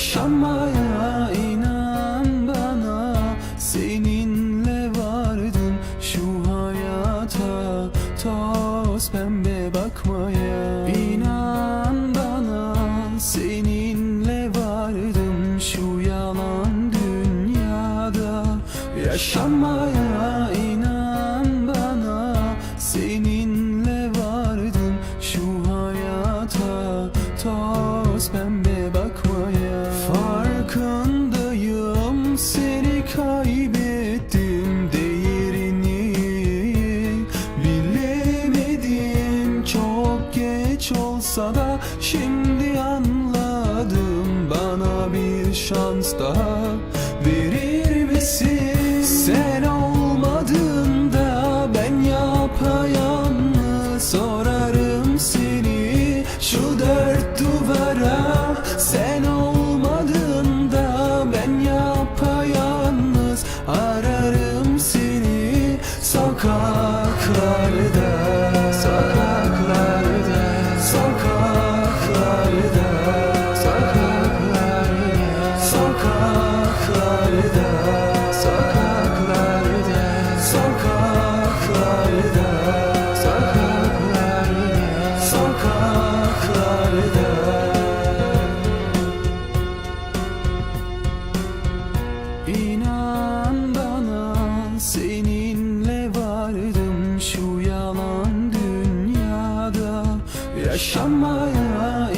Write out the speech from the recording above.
Yaşamaya inan bana Seninle vardım şu hayata. Toz pembe bakmaya İnan bana Seninle vardım şu yalan dünyada. Yaşamaya seni kaybettim değerini Bilemedim çok geç olsa da şimdi anladım Bana bir şans daha verir misin? Sen olmadığında ben yapayalnız sorarım seni Şu dört duvara Yaşamaya